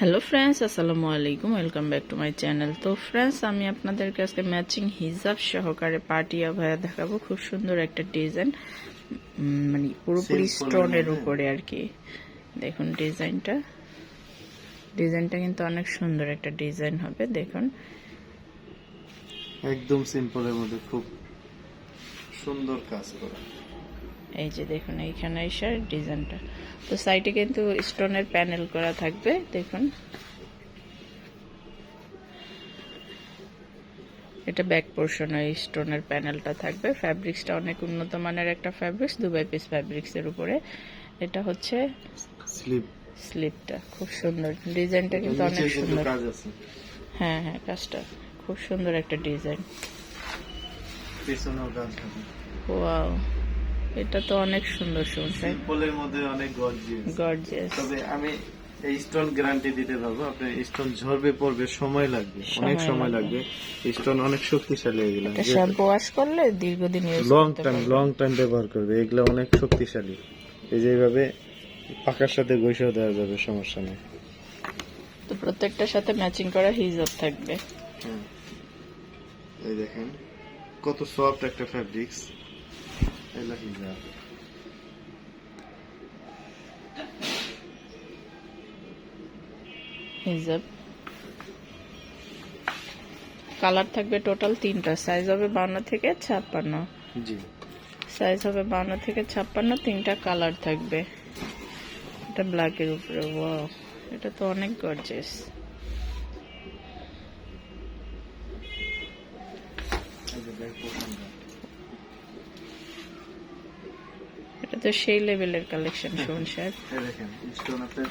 Hello friends আসসালামু আলাইকুম welcome back to my channel তো ফ্রেন্ডস আমি আপনাদেরকে আজকে ম্যাচিং হিজাব সহকারে পাটিয়া ভাইয়া দেখাবো। খুব সুন্দর একটা ডিজাইন মানে পুরোপুরি স্টোনের। উপরে আর কি। দেখুন ডিজাইনটা ডিজাইনটা কিন্তু অনেক সুন্দর একটা ডিজাইন হবে দেখুন। একদম সিম্পলের মধ্যে খুব সুন্দর কাজ করা। এই যে দেখুন এইখানে এসে ডিজাইনটা তো সাইডে কিন্তু স্টোনের প্যানেল করা থাকবে দেখুন। এটা ব্যাক পোর্শন ওই স্টোনের প্যানেলটা থাকবে। ফ্যাব্রিক্সটা অনেক উন্নত মানের একটা ফ্যাব্রিক্স দুবাই পিস ফ্যাব্রিক্সের উপরে। এটা হচ্ছে স্লিপ স্লিপটা খুব সুন্দর। ডিজাইনটা কিন্তু অনেক সুন্দর। হ্যাঁ হ্যাঁ কাজটা খুব সুন্দর একটা ডিজাইন ওয়াও এটা তো অনেক সুন্দর শুনছে সিম্পলের মধ্যে অনেক গর্জিয়াস গর্জিয়াস তবে আমি এই স্টোন গ্যারান্টি দিতে পারব আপনার স্টোন ঝরবে পড়বে সময় লাগবে অনেক সময় লাগবে। স্টোন অনেক শক্তিশালী এগুলা এটা শ্যাম্পু ওয়াশ করলে দীর্ঘদিন use long time long time ব্যবহার করবে এগুলা অনেক শক্তিশালী। এই যে এইভাবে পাকার সাথে গৈসাও দেওয়া যাবে সমস্যা নেই। তো প্রত্যেকটার সাথে ম্যাচিং করা হিজাব থাকবে। হ্যাঁ। এই দেখেন কত সফট একটা ফ্যাব্রিক্স এগুলা হিজাব কালার থাকবে টোটাল তিনটা। সাইজ হবে বান্ন থেকে ছাপ্পান্ন। জি। সাইজ হবে বান্ন থেকে ছাপ্পান্ন তিনটা কালার থাকবে। এটা ব্ল্যাকের উপরে ওয়াও এটা তো অনেক গর্জেস যে back portion টা। এটা তো সেই লেভেলের কালেকশন শুন স্যার। দেখেন স্টোন আপনার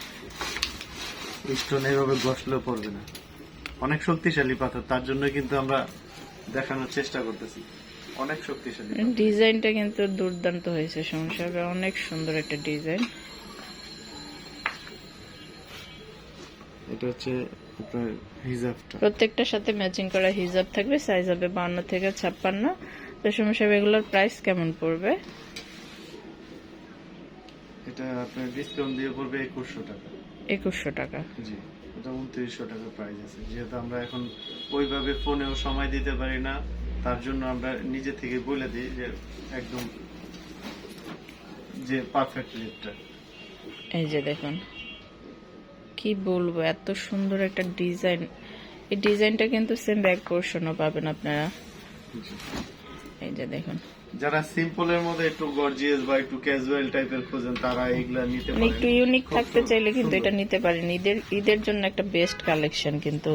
স্টোন এইভাবে ঘষলেও পড়বে না। অনেক শক্তিশালী পাথর তার জন্য কিন্তু আমরা দেখানোর চেষ্টা করতেছি। অনেক শক্তিশালী ডিজাইনটা কিন্তু দুর্দান্ত হয়েছে স্যার। অনেক সুন্দর একটা ডিজাইন। এটা হচ্ছে আপনার হিজাবটা। প্রত্যেকটার সাথে ম্যাচিং করা হিজাব থাকবে সাইজ হবে বান্ন থেকে ছাপ্পান্ন। তো সমস্যা এগুলোর প্রাইস কেমন পড়বে? এটা আপনার ডিসকাউন্ট দিয়ে পড়বে একুশশো টাকা। একুশশো টাকা। জি এটা উনত্রিশশো টাকা প্রাইস আছে। যেহেতু আমরা এখন ওইভাবে ফোনেও সময় দিতে পারি না তার জন্য আমরা নিজে থেকে বলে দিই যে একদম যে পারফেক্ট রেটটা। এই যে দেখুন কি বলব এত সুন্দর একটা ডিজাইন। এই ডিজাইনটা কিন্তু সেম ব্যাক পোর্শনও পাবেন আপনারা। এই যে দেখুন যারা সিম্পলের মধ্যে একটু গর্জিয়াস বা একটু ক্যাজুয়াল টাইপের খোঁজেন তারা এগুলা নিতে মানে একটু ইউনিক থাকতে চাইলে কিন্তু এটা নিতে পারেন। ঈদের ঈদের জন্য একটা বেস্ট কালেকশন কিন্তু।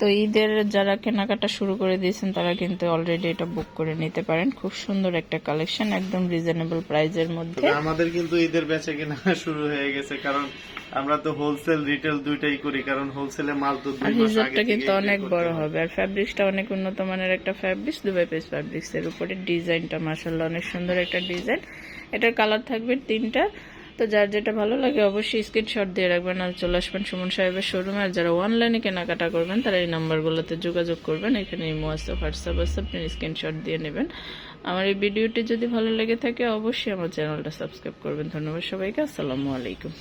তো ঈদের যারা কেনাকাটা শুরু করে দিয়েছেন তারা কিন্তু অলরেডি এটা বুক করে নিতে পারেন। খুব সুন্দর একটা কালেকশন একদম রিজনেবল প্রাইজের মধ্যে। আমাদের কিন্তু ঈদের বেচে কেনা শুরু হয়ে গেছে কারণ আমরা তো হোলসেল রিটেল দুইটাই করি কারণ হোলসেলে মাল তো দুই মাস আগে কিন্তু অনেক বড় হবে। আর ফ্যাব্রিক্সটা অনেক উন্নত মানের একটা ফ্যাব্রিক্স দুবাই পেস ফ্যাব্রিক্স এর উপরে ডিজাইনটা মাসাল্লাহ অনেক সুন্দর একটা ডিজাইন। এটার কালার থাকবে তিনটা। তো যার যেটা ভালো লাগে অবশ্যই স্ক্রিনশট দিয়ে রাখবেন। আর চলে আসবেন সুমন সাহেবের শোরুমে আর যারা অনলাইনে কেনাকাটা করবেন, তারা এই নাম্বারগুলোতে যোগাযোগ করবেন। এখানে ইমো আছে হোয়াটসঅ্যাপ আছে, আপনি স্ক্রিনশট দিয়ে নেবেন। আমার এই ভিডিওটি যদি ভালো লেগে থাকে, অবশ্যই আমার চ্যানেলটা সাবস্ক্রাইব করবেন। ধন্যবাদ সবাইকে। আসসালামু আলাইকুম।